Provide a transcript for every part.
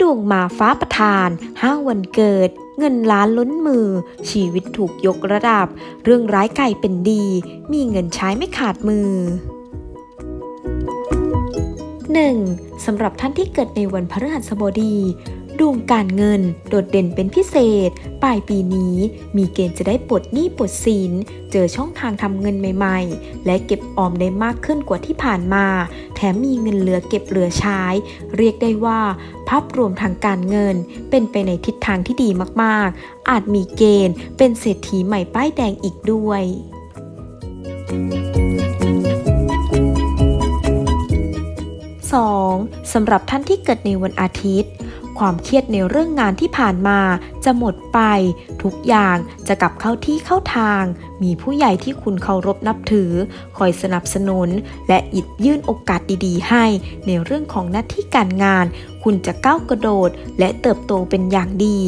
ดวงมาฟ้าประทานห้างวันเกิด เงินล้านล้นมือ ชีวิตถูกยกระดับ เรื่องร้ายกลายเป็นดี มีเงินใช้ไม่ขาดมือ 1. สำหรับท่านที่เกิดในวันพฤหัสบดี ดวงการเงินโดดเด่นเป็นพิเศษ ปลายปีนี้มีเกณฑ์จะได้ปลดหนี้ปลดสิน เจอช่องทางทำเงินใหม่ๆ และเก็บออมได้มากขึ้นกว่าที่ผ่านมา แถมมีเงินเหลือเก็บเหลือใช้ เรียกได้ว่า ภาพรวมทางการเงิน เป็นไปในทิศทางที่ดีมากๆ อาจมีเกณฑ์เป็นเศรษฐีใหม่ป้ายแดงอีกด้วย 2. สำหรับท่านที่เกิดในวันอาทิตย์ ความเครียดในเรื่องงานที่ผ่านมา จะหมดไป ทุกอย่างจะกลับเข้าที่เข้าทาง มีผู้ใหญ่ที่คุณเคารพนับถือ คอยสนับสนุน และหยิบยื่นโอกาสดีๆ ให้ ในเรื่องของหน้าที่การงาน คุณจะก้าวกระโดด และเติบโตเป็นอย่างดี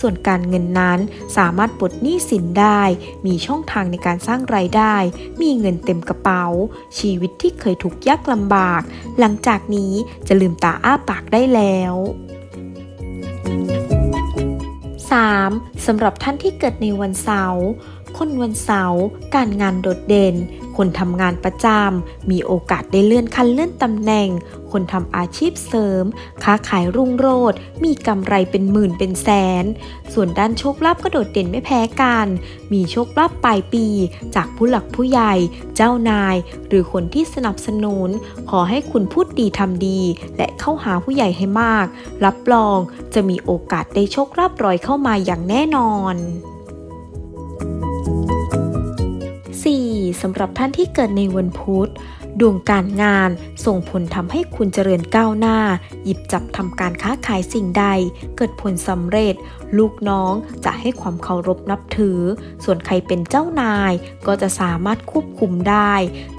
ส่วนการเงินนั้นสามารถปลดหนี้สินได้ มีช่องทางในการสร้างรายได้ มีเงินเต็มกระเป๋า ชีวิตที่เคยถูกยากลำบาก หลังจากนี้จะลืมตาอ้าปากได้แล้ว 3. สำหรับท่านที่เกิดในวันเสาร์ คนวันเสาร์การงานโดดเด่น คนทำงานประจำมีโอกาสได้เลื่อนขั้นเลื่อนตำแหน่ง คนทำอาชีพเสริม ค้าขายรุ่งโรจน์มีกำไรเป็นหมื่นเป็นแสน ส่วนด้านโชคลาภก็โดดเด่นไม่แพ้กัน มีโชคลาภปลายปี จากผู้หลักผู้ใหญ่ เจ้านาย หรือคนที่สนับสนุน ขอให้คุณพูดดีทำดี และเข้าหาผู้ใหญ่ให้มาก รับรองจะมีโอกาสได้โชคลาภรอยเข้ามาอย่างแน่นอน สำหรับท่านที่เกิดในวันพุธ ดวงการงาน ส่งผลทำให้คุณเจริญก้าวหน้า หยิบจับทำการค้าขายสิ่งใด เกิดผลสำเร็จ ลูกน้องจะให้ความเคารพนับถือ ส่วนใครเป็นเจ้านาย ก็จะสามารถควบคุมได้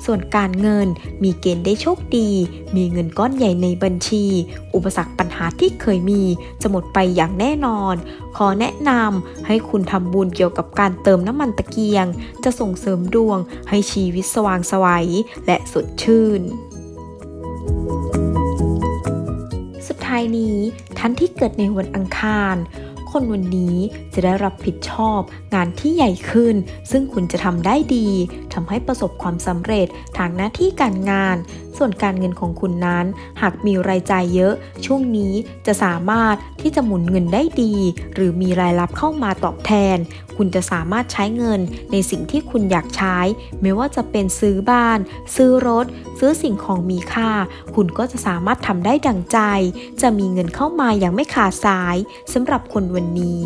ส่วนการเงินมีเกณฑ์ได้โชคดี มีเงินก้อนใหญ่ในบัญชี อุปสรรคปัญหาที่เคยมีจะหมดไปอย่างแน่นอน ขอแนะนำให้คุณทำบุญเกี่ยวกับการเติมน้ำมันตะเกียง จะส่งเสริมดวงให้ชีวิตสว่างไสวัยและสดชื่น สุดท้ายนี้ท่านที่เกิดในวันอังคาร คนวันนี้จะได้รับผิดชอบงานที่ใหญ่ขึ้น ซึ่งคุณจะทำได้ดีทำให้ประสบความสำเร็จทางหน้าที่การงาน ส่วนการเงินของคุณนั้น หากมีรายจ่ายเยอะ ช่วงนี้จะสามารถที่จะหมุนเงินได้ดี หรือมีรายรับเข้ามาตอบแทน คุณจะสามารถใช้เงินในสิ่งที่คุณอยากใช้ ไม่ว่าจะเป็นซื้อบ้าน ซื้อรถ ซื้อสิ่งของมีค่า คุณก็จะสามารถทำได้ดังใจ จะมีเงินเข้ามาอย่างไม่ขาดสายสำหรับคนวันนี้